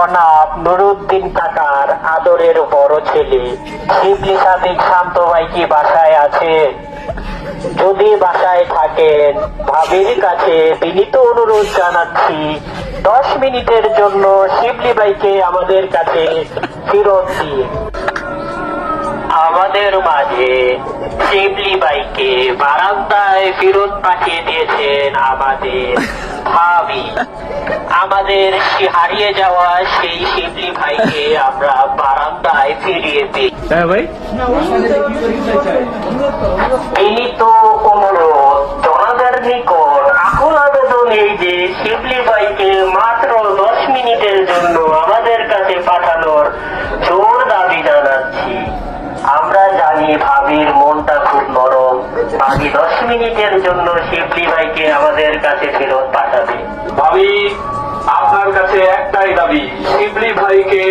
জনাব নুরুদ্দিন কাকার আদরের বড় ছেলে। শিবলি সাদিক শান্ত ভাই কি বাসায় আছে? যদি বাসায় থাকেন, ভাবির কাছে বিনীত অনুরোধ জানাচ্ছি, দশ মিনিটের জন্য শিবলি ভাইকে আমাদের কাছে ফেরত দিন আমাদের মাঝে শিবলি বাইকে বারান্দায় ফেরত পাঠিয়ে দিয়েছেন আমাদের ভাবি। আমাদের সে- হারিয়ে যাওয়া সেই শিবলি ভাইকে আমরা বারান্দায় ফিরিয়ে দিই হ্যাঁ ভাই। বিনীত অনুরোধ জনতার নিকট আকুল আবেদন এই যে শিবলি ভাইকে মাত্র দশ মিনিটের জন্য আমাদের কাছে পাঠানোর জোর দাবি জানাচ্ছি। আমরা জানি ভাবির মনটা খুব নরম। ভাবি দশ মিনিটের জন্য শিবলি ভাইকে আমাদের কাছে ফেরত পাঠাবে। ভাবি আপনার কাছে একটাই দাবি, শিবলি ভাইকে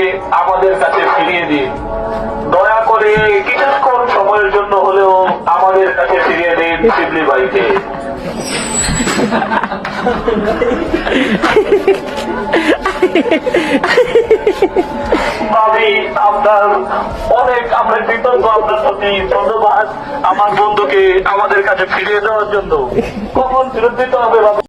আমাদের কাছে ফিরিয়ে দিন। দয়া করে কিছুক্ষণ সময়ের জন্য হলেও আমাদের কাছে ফিরিয়ে দিন শিবলি ভাইকে। ভাবি আপনার অনেক আমরা কৃতজ্ঞ, আপনার প্রতি ধন্যবাদ আমার বন্ধুকে আমাদের কাছে ফিরিয়ে দেওয়ার জন্য। কখন ফেরত দিতে হবে